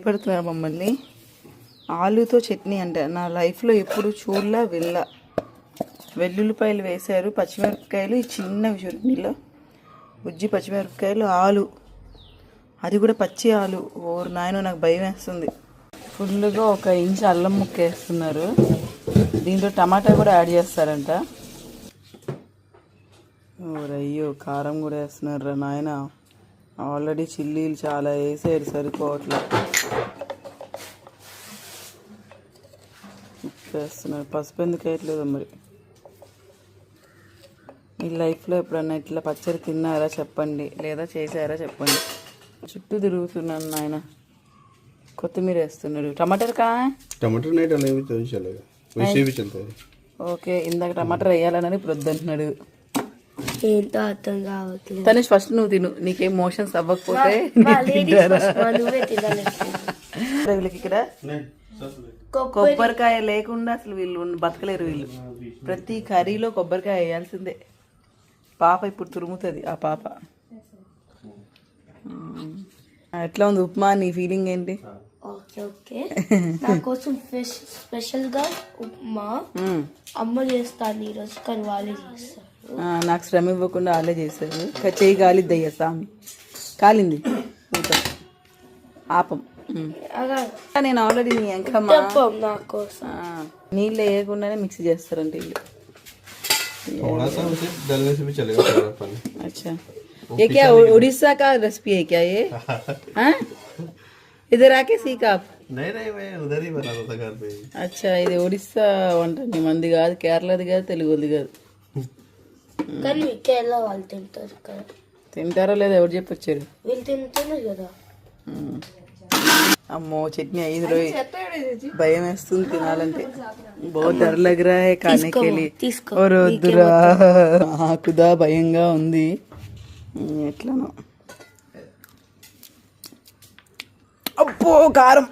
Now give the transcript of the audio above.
భయపడుతున్నారు మమ్మల్ని. ఆలుతో చట్నీ అంటే నా లైఫ్లో ఎప్పుడు చూడలా వెళ్ళ. వెల్లుల్లిపాయలు వేశారు పచ్చిమిరపకాయలు ఈ చిన్నవి చట్నీలో ఉజ్జి పచ్చిమిరపకాయలు ఆలు. అది కూడా పచ్చి ఆలు. ఓరు నాయన నాకు భయం వేస్తుంది. ఫుల్గా ఒక ఇంచు అల్లం ముక్క వేస్తున్నారు. దీంట్లో టమాటా కూడా యాడ్ చేస్తారంట. ఓరయ్యో కారం కూడా వేస్తున్నారు రా నాయన. ఆల్రెడీ చిల్లీలు చాలా వేసారు సరిపోవట్లే. చేస్తున్నారు పసుపు ఎందుకు వేయట్లేదు మరి? మీ లైఫ్లో ఎప్పుడన్నా ఇట్లా పచ్చడి తిన్నారా చెప్పండి లేదా చేశారా చెప్పండి. చుట్టూ తిరుగుతున్నాను నాయన. కొత్తిమీర వేస్తున్నాడు. టమాటర్ కా? టమాటర్ నైట్ ఓకే ఇందాక టమాటర్ వేయాలన్నది ఇప్పుడు వద్దంటున్నాడు. ఏంటో అర్థం కావట్లేదు. తనేష్ ఫస్ట్ నువ్వు తిను నీకేం మోషన్స్ అవ్వకపోతే వీళ్ళకి ఇక్కడ కొబ్బరికాయ లేకుండా అసలు వీళ్ళు బతకలేరు వీళ్ళు. ప్రతి కర్రీలో కొబ్బరికాయ వేయాల్సిందే. పాప ఇప్పుడు తురుముతుంది ఆ పాప. ఎట్లా ఉంది ఉప్మా? నీ ఫీలింగ్ ఏంటి? Okay okay. నా కోసం ఫిష్ స్పెషల్గా ఉప్మా మ్మ్. అమ్మ చేస్తాను ఈరోజు కానీ వాళ్ళే చేస్తారు. ఆ, నాకు శ్రమ ఇవ్వకుండా వాళ్ళే చేశారు ఇంకా చేయి కాలిద్ది అయ్యా స్వామి కాలింది ఊట ఆపం మ్మ్. అలా నేను ఆల్రెడీ నీ ఎంకమ్మ చెప్పం నా కోసం ఆ, నీళ్ళు వేయకుండానే మిక్స్ చేస్తారంట వీళ్ళు थोड़ा सा उसे डालने से भी चलेगा थोड़ा पानी अच्छा ये क्या उ- उड़ीसा का रेसिपी है क्या ये हाँ? इधर आके सीखा आप नहीं नहीं मैं उधर ही बनाता था घर पे అచ్చా ఇది ఒడిస్సా వంట నీ మంది కాదు కేరళది కాదు తెలుగుది కాదు కానీ కేరళ వాళ్ళు తింటారు కదా తింటారో లేదో ఎవరు చెప్పొచ్చారు? వీళ్ళు తింటున్నారు కదా. అమ్మో చట్నీ ఐదు రోజు భయం వేస్తుంది తినాలంటే బహుత్ డర్ లగ్ రా హై ఖానే కే లియే తీసుకో ఓ వద్దురా నాకుదా భయంగా ఉంది. ఎట్లనో. అబ్బో కారం.